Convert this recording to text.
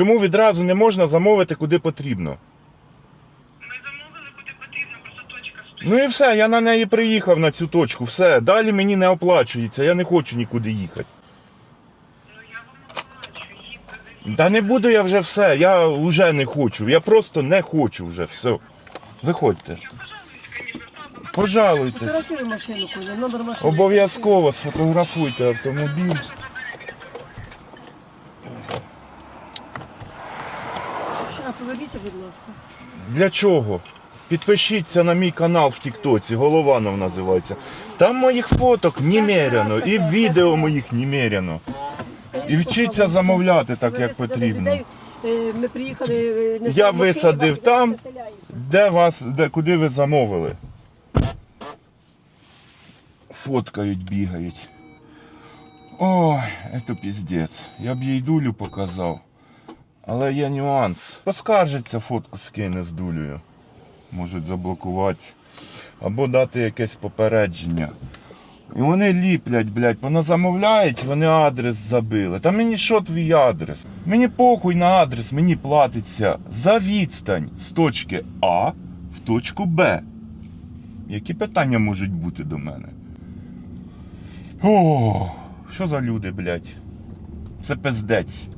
Чому відразу не можна замовити куди потрібно? Ми замовили куди потрібно, просто точка стоїть. Ну і все, я на неї приїхав на цю точку. Все, далі мені не оплачується, я не хочу нікуди їхати. Ну я вам оплачу, їм Та не буду я вже все, я вже не хочу. Я просто не хочу вже все. Виходьте. Я пожалуюсь, звісно, слабо. Пожалуйтесь. Фотографируй машину, Коля, номер машины. Обов'язково сфотографуйте автомобіль. А поверніться, будь ласка. Для чого? Підпишіться на мій канал в Тіктоці, Голованов називається. Там моїх фоток немеряно, і відео моїх немеряно. І вчіться замовляти так, як потрібно. е, Ми приїхали, е, не Я знаю, висадив Києва, там. Де вас, де, куди ви замовили? Фоткають, бігають. Ой, це піздець. Я б їй дулю показав. Але є нюанс. Поскаржиться, фотку скине з дулею. Можуть заблокувати. Або дати якесь попередження. І вони ліплять, блядь, вона замовляють, вони адрес забили. Та мені що твій адрес? Мені похуй на адрес, мені платиться за відстань з точки А в точку Б. Які питання можуть бути до мене? О, що за люди, блядь? Це пиздець.